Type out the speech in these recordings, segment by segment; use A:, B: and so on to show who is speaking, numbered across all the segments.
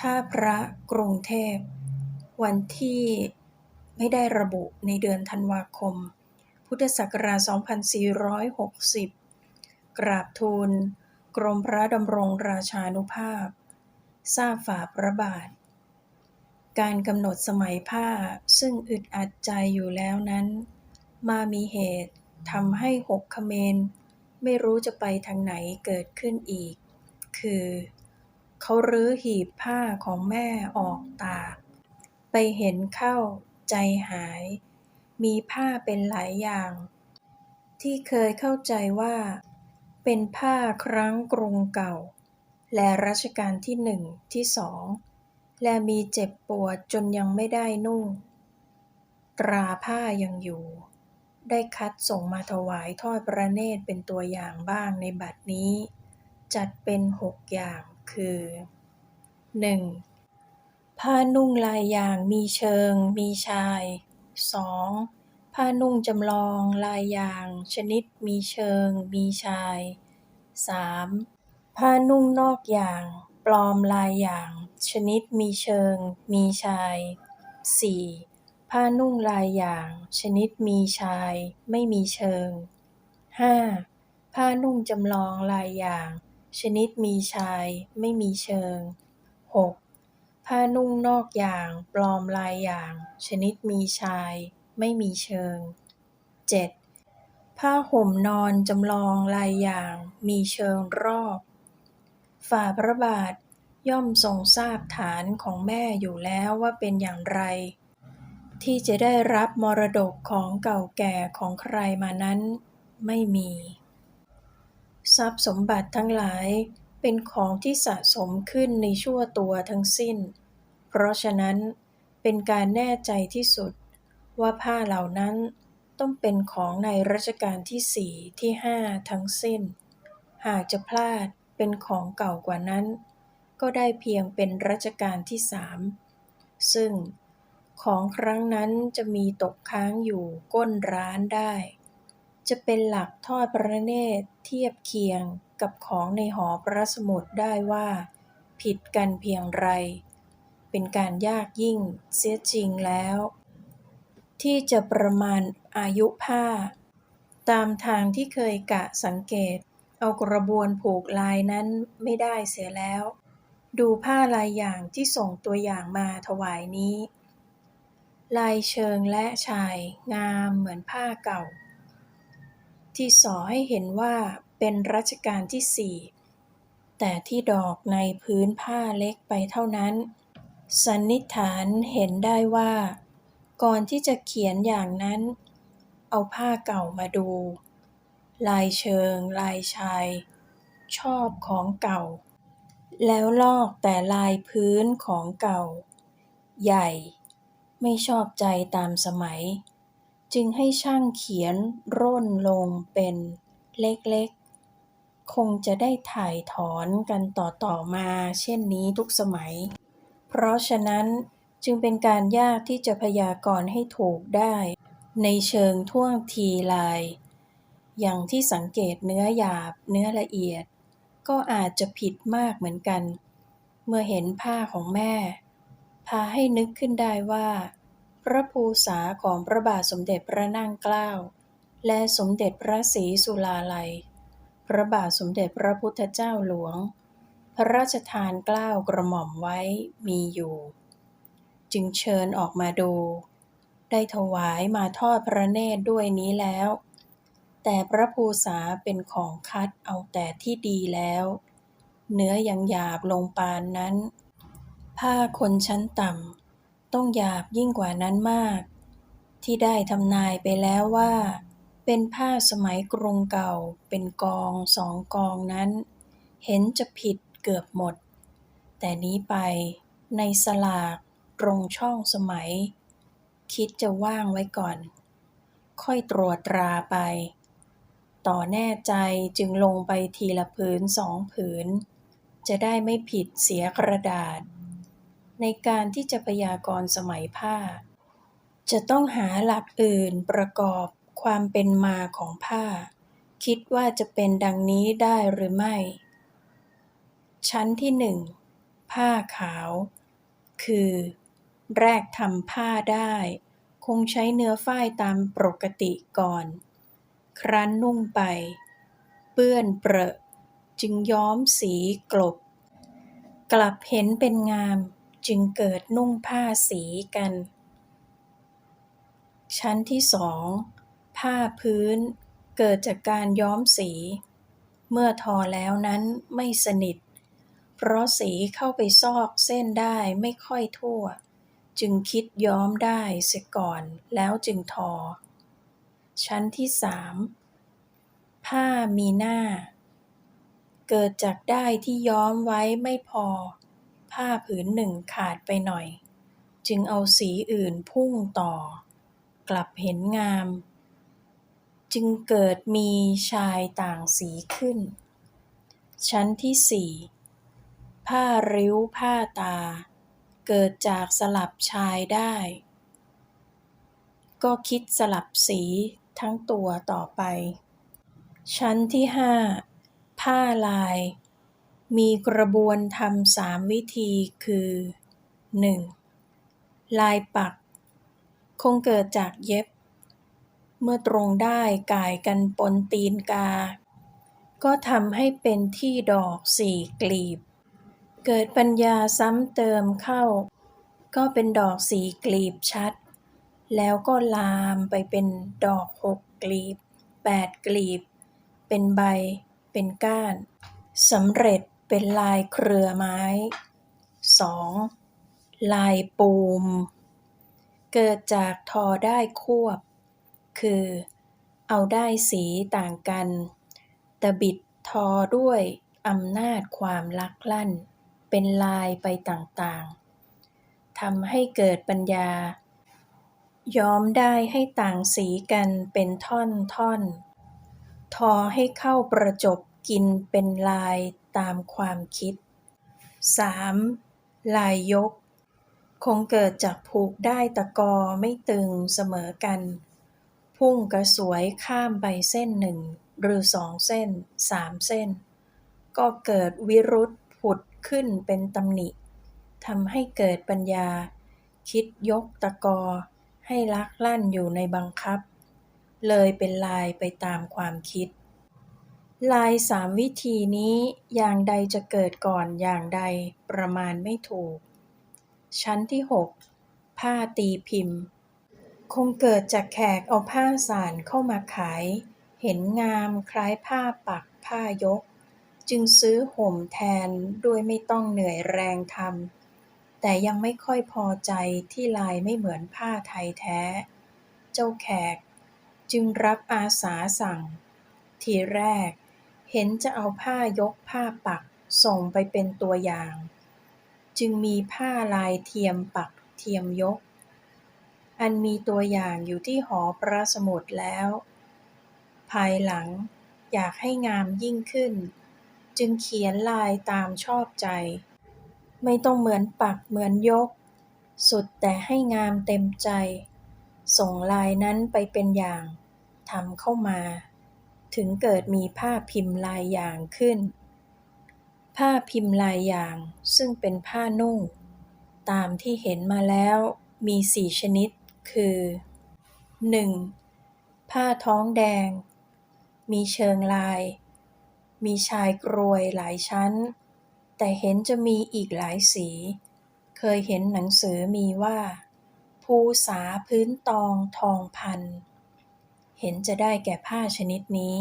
A: ท่าพระกรุงเทพ วันที่ไม่ได้ระบุในเดือนธันวาคม พุทธศักราช 2460 กราบทูล กรมพระดำรงราชานุภาพ ทราบฝ่าพระบาท การกำหนดสมัยผ้าซึ่งอึดอัดใจอยู่แล้วนั้น มามีเหตุทำให้หกเมรไม่รู้จะไปทางไหนเกิดขึ้นอีก คือ เขารื้อหีบผ้าของแม่ออกตาก ไปเห็นเข้าใจหาย มีผ้าเป็นหลายอย่าง ที่เคยเข้าใจว่า เป็นผ้าครั้งกรุงเก่า และรัชกาลที่หนึ่งที่สองและมีเจ็บปวดจนยังไม่ได้นุ่ง ตราผ้ายังอยู่ ได้คัดส่งมาถวายทอดพระเนตรเป็นตัวอย่างบ้างในบัดนี้ จัดเป็นหกอย่าง คือ 1. ผ้านุ่งลายอย่างมีเชิง มีชาย 2. ผ้านุ่งจำลองลายอย่าง ชนิดมีเชิง มีชาย 3. ผ้านุ่งนอกอย่าง ปลอมลายอย่าง ชนิดมีเชิง มีชาย 4. ผ้านุ่งลายอย่าง ชนิดมีชาย ไม่มีเชิง 5. ผ้านุ่งจำลองลายอย่าง ชนิดมีชายไม่มีเชิง 6. ผ้านุ่งนอกอย่างปลอมลายอย่าง ชนิดมีชายไม่มีเชิง 7. ผ้าห่มนอนจำลองลายอย่างมีเชิงรอบ ฝ่าพระบาทย่อมทรงทราบฐานของแม่อยู่แล้วว่าเป็นอย่างไร ที่จะได้รับมรดกของเก่าแก่ของใครมานั้นไม่มี ทรัพย์สมบัติทั้งหลายเป็นของที่สะสมขึ้นในชั่วตัวทั้งสิ้น เพราะฉะนั้นเป็นการแน่ใจที่สุดว่าผ้าเหล่านั้นต้องเป็นของในรัชกาลที่สี่ที่ห้าทั้งสิ้น หากจะพลาดเป็นของเก่ากว่านั้น ก็ได้เพียงเป็นรัชกาลที่สามซึ่งของครั้งนั้นจะมีตกค้างอยู่ก้นร้านได้ จะเป็นหลักทอดพระเนตรเทียบเคียงกับของในหอพระสมุดได้ว่า ผิดกันเพียงไร เป็นการยากยิ่งเสียจริงแล้ว ที่จะประมาณอายุผ้า ตามทางที่เคยกะสังเกต เอากระบวนผูกลายนั้นไม่ได้เสียแล้ว ดูผ้าลายอย่างที่ส่งตัวอย่างมาถวายนี้ ลายเชิงและชายงามเหมือนผ้าเก่า ที่สอให้เห็นว่าเป็นรัชกาลที่สี่แต่ที่ดอกในพื้นผ้าเล็กไปเท่านั้น สันนิษฐานเห็นได้ว่า ก่อนที่จะเขียนอย่างนั้น เอาผ้าเก่ามาดู ลายเชิง ลายชาย ชอบของเก่า แล้วลอกแต่ลายพื้นของเก่า ใหญ่ ไม่ชอบใจตามสมัย จึงให้ช่างเขียนร่นลงเป็นเล็กๆ คงจะได้ถ่ายถอนกันต่อๆมาเช่นนี้ทุกสมัย เพราะฉะนั้นจึงเป็นการยากที่จะพยากรณ์ให้ถูกได้ ในเชิงท่วงทีลาย อย่างที่สังเกตเนื้อหยาบเนื้อละเอียด ก็อาจจะผิดมากเหมือนกัน เมื่อเห็นผ้าของแม่ พาให้นึกขึ้นได้ว่า พระภูษาของพระบาทสมเด็จพระนั่งเกล้า และสมเด็จพระศรีสุลาลัย พระบาทสมเด็จพระพุทธเจ้าหลวง พระราชทานเกล้ากระหม่อมไว้มีอยู่ จึงเชิญออกมาดู ได้ถวายมาทอดพระเนตรด้วยนี้แล้ว แต่พระภูษาเป็นของคัดเอาแต่ที่ดีแล้ว เนื้อยังหยาบลงปานนั้น ผ้าคนชั้นต่ำ ต้องหยาบยิ่งกว่านั้นมาก ที่ได้ทำนายไปแล้วว่า เป็นผ้าสมัยกรุงเก่าเป็นกองสองกองนั้น เห็นจะผิดเกือบหมด แต่นี้ไปในสลากตรงช่องสมัย คิดจะว่างไว้ก่อน ค่อยตรวจตราไป ต่อแน่ใจจึงลงไปทีละผืนสองผืน จะได้ไม่ผิดเสียกระดาษ ในการที่จะพยากรณ์สมัยผ้า จะต้องหาหลักอื่นประกอบความเป็นมาของผ้า คิดว่าจะเป็นดังนี้ได้หรือไม่ ชั้นที่หนึ่งผ้าขาว คือ แรกทำผ้าได้ คงใช้เนื้อฝ้ายตามปกติก่อน ครั้นนุ่งไป เปื้อนเปรอะ จึงย้อมสีกลบ กลับเห็นเป็นงาม จึงเกิดนุ่งผ้าสีกัน ชั้นที่สอง ผ้าพื้นเกิดจากการย้อมสี เมื่อทอแล้วนั้นไม่สนิท เพราะสีเข้าไปซอกเส้นได้ไม่ค่อยทั่ว จึงคิดย้อมได้เสียก่อนแล้วจึงทอ ชั้นที่สามผ้ามีหน้า เกิดจากได้ที่ย้อมไว้ไม่พอ ผ้าผืนหนึ่งขาดไปหน่อย จึงเอาสีอื่นพุ่งต่อ กลับเห็นงาม จึงเกิดมีชายต่างสีขึ้น ชั้นที่สี่ผ้าริ้วผ้าตา เกิดจากสลับชายได้ ก็คิดสลับสีทั้งตัวต่อไป ชั้นที่ห้าผ้าลาย มีกระบวนทำสามวิธีคือหนึ่งลายปัก คงเกิดจากเย็บ เมื่อตรงได้ก่ายกันปนตีนกา ก็ทำให้เป็นที่ดอกสี่กลีบ เกิดปัญญาซ้ำเติมเข้า ก็เป็นดอกสี่กลีบชัด แล้วก็ลามไปเป็นดอกหกกลีบแปดกลีบ เป็นใบ เป็นก้านสำเร็จ เป็นลายเครือไม้สองลายปูม เกิดจากทอได้ควบ คือ เอาได้สีต่างกัน แต่บิดทอด้วยอำนาจความลักลั่น เป็นลายไปต่างๆทำให้เกิดปัญญา ย้อมได้ให้ต่างสีกันเป็นท่อนๆทอให้เข้าประจบกินเป็นลาย ตามความคิดสามลายยก คงเกิดจากผูกได้ตะกอไม่ตึงเสมอกัน พุ่งกระสวยข้ามไปเส้นหนึ่งหรือสองเส้นสามเส้น ก็เกิดวิรุธผุดขึ้นเป็นตำหนิทำให้เกิดปัญญา คิดยกตะกอให้ลักลั่นอยู่ในบังคับ เลยเป็นลายไปตามความคิด ลายสามวิธีนี้อย่างใดจะเกิดก่อนอย่างใดประมาณไม่ถูก ชั้นที่หกผ้าตีพิมพ์ คงเกิดจากแขกเอาผ้าสานเข้ามาขาย เห็นงามคล้ายผ้าปักผ้ายก จึงซื้อห่มแทนด้วยไม่ต้องเหนื่อยแรงทำแต่ยังไม่ค่อยพอใจที่ลายไม่เหมือนผ้าไทยแท้ เจ้าแขกจึงรับอาสาสั่ง ทีแรก เห็นจะเอาผ้ายกผ้าปักส่งไปเป็นตัวอย่าง จึงมีผ้าลายเทียมปักเทียมยก อันมีตัวอย่างอยู่ที่หอพระสมุดแล้ว ภายหลังอยากให้งามยิ่งขึ้น จึงเขียนลายตามชอบใจ ไม่ต้องเหมือนปักเหมือนยก สุดแต่ให้งามเต็มใจ ส่งลายนั้นไปเป็นอย่างทำเข้ามา ถึงเกิดมีผ้าพิมพ์ลายยางขึ้น ผ้าพิมพ์ลายยางซึ่งเป็นผ้านุ่ง ตามที่เห็นมาแล้วมีสี่ชนิด คือหนึ่งผ้าท้องแดง มีเชิงลาย มีชายกรวยหลายชั้น แต่เห็นจะมีอีกหลายสี เคยเห็นหนังสือมีว่า ภูษาพื้นตองทองพัน เห็นจะได้แก่ผ้าชนิดนี้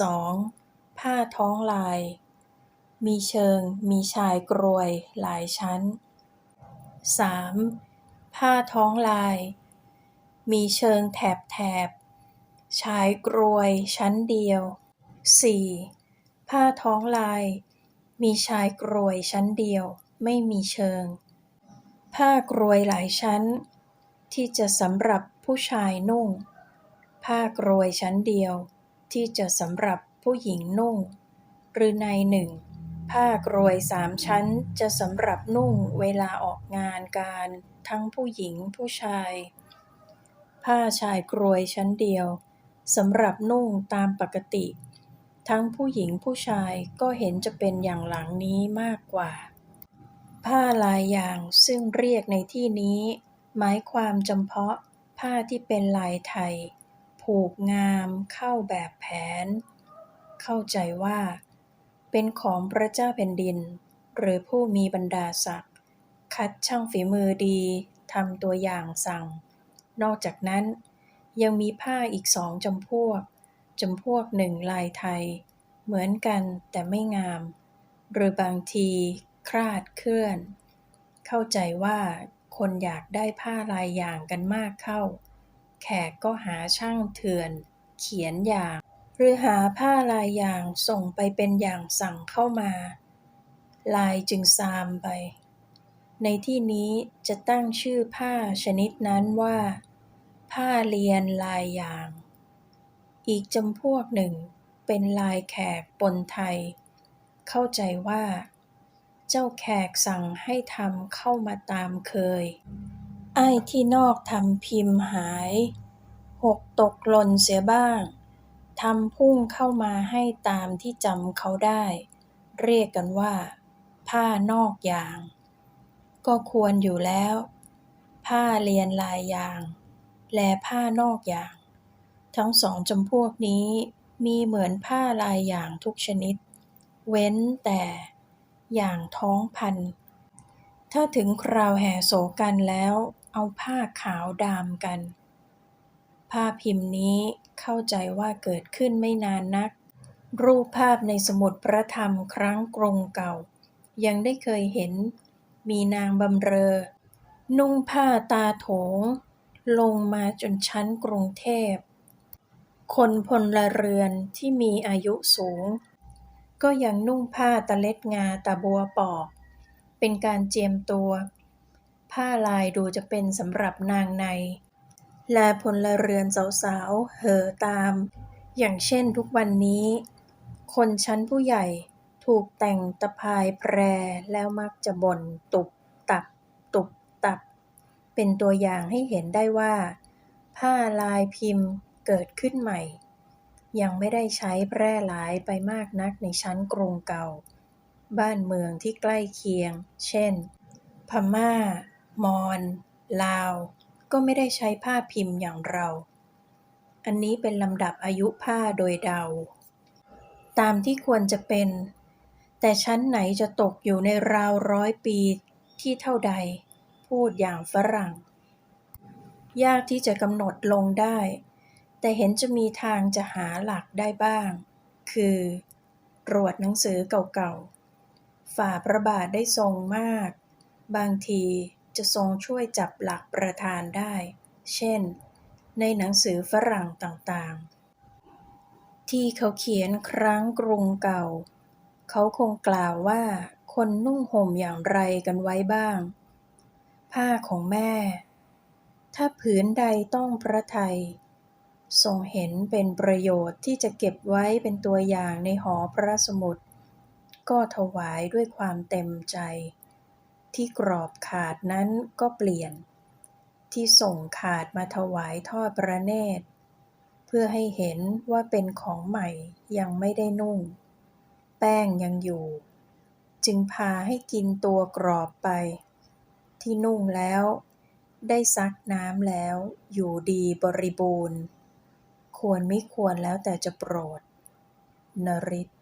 A: สองผ้าท้องลาย มีเชิงมีชายกรวยหลายชั้นสามผ้าท้องลาย มีเชิงแถบแถบชายกรวยชั้นเดียวสี่ผ้าท้องลาย มีชายกรวยชั้นเดียว ไม่มีเชิง ผ้ากรวยหลายชั้น ที่จะสำหรับผู้ชายนุ่ง ผ้ากรวยชั้นเดียว ที่จะสำหรับผู้หญิงนุ่ง หรือในหนึ่งผ้ากรวยสามชั้นจะสำหรับนุ่งเวลาออกงานการทั้งผู้หญิงผู้ชาย ผ้าชายกรวยชั้นเดียวสำหรับนุ่งตามปกติ ทั้งผู้หญิงผู้ชายก็เห็นจะเป็นอย่างหลังนี้มากกว่า ผ้าลายยางซึ่งเรียกในที่นี้ หมายความจำเพาะผ้าที่เป็นลายไทย ผูกงามเข้าแบบแผน เข้าใจว่า เป็นของพระเจ้าแผ่นดิน หรือผู้มีบรรดาศักดิ์คัดช่างฝีมือดีทำตัวอย่างสั่ง นอกจากนั้น ยังมีผ้าอีกสองจำพวกจำพวกหนึ่งลายไทย เหมือนกันแต่ไม่งาม หรือบางทีคลาดเคลื่อน เข้าใจว่าคนอยากได้ผ้าลายอย่างกันมากเข้า แขกก็หาช่างเถื่อน เขียนอย่าง หรือหาผ้าลายอย่างส่งไปเป็นอย่างสั่งเข้ามา ลายจึงซามไป ในที่นี้จะตั้งชื่อผ้าชนิดนั้นว่า ผ้าเลียนลายอย่าง อีกจำพวกหนึ่งเป็นลายแขกปนไทย เข้าใจว่า เจ้าแขกสั่งให้ทำเข้ามาตามเคย ไอ้ที่นอกทำพิมพ์หาย หกตกหล่นเสียบ้างทำพุ่งเข้ามาให้ตามที่จำเขาได้ เรียกกันว่า ผ้านอกอยาง ก็ควรอยู่แล้ว ผ้าเลียนลายยาง และผ้านอกอยาง ทั้งสองจำพวกนี้มีเหมือนผ้าลายยางทุกชนิด เว้นแต่อย่างท้องพัน ถ้าถึงคราวแห่โศกันแล้ว เอาผ้าขาวดามกันผ้าพิมพ์นี้เข้าใจว่าเกิดขึ้นไม่นานนัก รูปภาพในสมุดพระธรรมครั้งกรุงเก่า ยังได้เคยเห็น มีนางบำเรอ นุ่งผ้าตาโถง ลงมาจนชั้นกรุงเทพ คนพลเรือนที่มีอายุสูง ก็ยังนุ่งผ้าตะเล็ดงาตะบัวปอก เป็นการเจียมตัว ผ้าลายดูจะเป็นสำหรับนางใน และพลเรือนสาวๆเห่อตาม อย่างเช่นทุกวันนี้ คนชั้นผู้ใหญ่ถูกแต่งตะพายแพรแล้วมักจะบ่นตุบตับ ตุบตับ เป็นตัวอย่างให้เห็นได้ว่า ผ้าลายพิมพ์เกิดขึ้นใหม่ ยังไม่ได้ใช้แพร่หลายไปมากนักในชั้นกรุงเก่า บ้านเมืองที่ใกล้เคียง เช่น พม่า มอญลาว ก็ไม่ได้ใช้ผ้าพิมพ์อย่างเรา อันนี้เป็นลำดับอายุผ้าโดยเดา ตามที่ควรจะเป็น แต่ชั้นไหนจะตกอยู่ในราวร้อยปีที่เท่าใด พูดอย่างฝรั่ง ยากที่จะกำหนดลงได้ แต่เห็นจะมีทางจะหาหลักได้บ้าง คือตรวจหนังสือเก่าๆ ฝ่าพระบาทได้ทรงมาก บางที จะทรงช่วยจับหลักประธานได้ เช่น ในหนังสือฝรั่งต่างๆ ที่เขาเขียนครั้งกรุงเก่า เขาคงกล่าวว่าคนนุ่งห่มอย่างไรกันไว้บ้าง ผ้าของแม่ ถ้าผืนใดต้องพระไทย ทรงเห็นเป็นประโยชน์ที่จะเก็บไว้เป็นตัวอย่างในหอพระสมุดก็ถวายด้วยความเต็มใจ ที่กรอบขาดนั้นก็เปลี่ยน ที่ส่งขาดมาถวายทอดพระเนตร เพื่อให้เห็นว่าเป็นของใหม่ยังไม่ได้นุ่ง แป้งยังอยู่ จึงพาให้กินตัวกรอบไป ที่นุ่งแล้ว ได้ซักน้ำแล้วอยู่ดีบริบูรณ์ ควรไม่ควรแล้วแต่จะโปรดนฤทธิ์